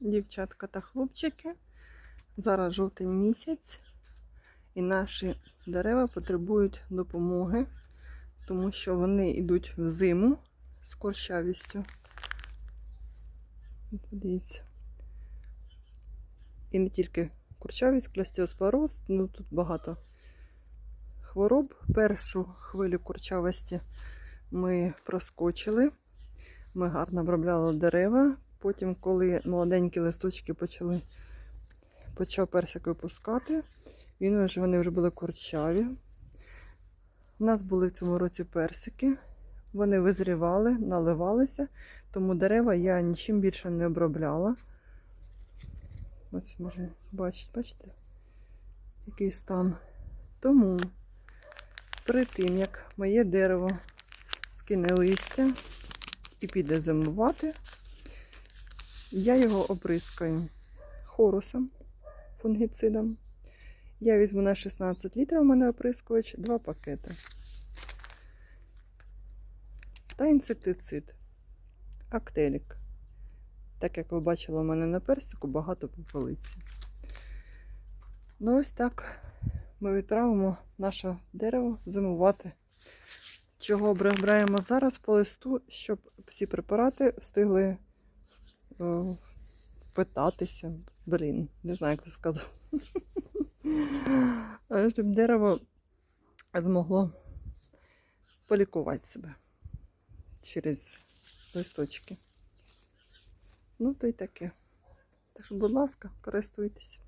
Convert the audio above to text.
дівчатка та хлопчики. Зараз жовтень місяць, і наші дерева потребують допомоги, тому що вони йдуть в зиму з корчавістю. Подивіться. І не тільки курчавість, кластіоспороз, ну тут багато хвороб. Першу хвилю курчавості ми проскочили. Ми гарно обробляли дерева. Потім, коли молоденькі листочки почали, почав персик випускати, він вже, вони вже були курчаві. У нас були в цьому році персики. Вони визрівали, наливалися, тому дерева я нічим більше не обробляла. Ось можна бачити, бачите, який стан. Тому перед тим, як моє дерево скине листя і піде зимувати, я його оприскаю хорусом, фунгіцидом. Я візьму на 16 літрів у мене оприскувач, два пакети. Та інсектицид. Актелік. Так як ви бачили, у мене на персику багато попелиці. Ну, ось так ми відправимо наше дерево зимувати. Чого обробляємо зараз по листу, щоб всі препарати встигли впитатися. Блін, не знаю, як це сказати. Е, Щоб дерево змогло полікувати себе через листочки. Ну, то й таке. Так що, будь ласка, користуйтесь.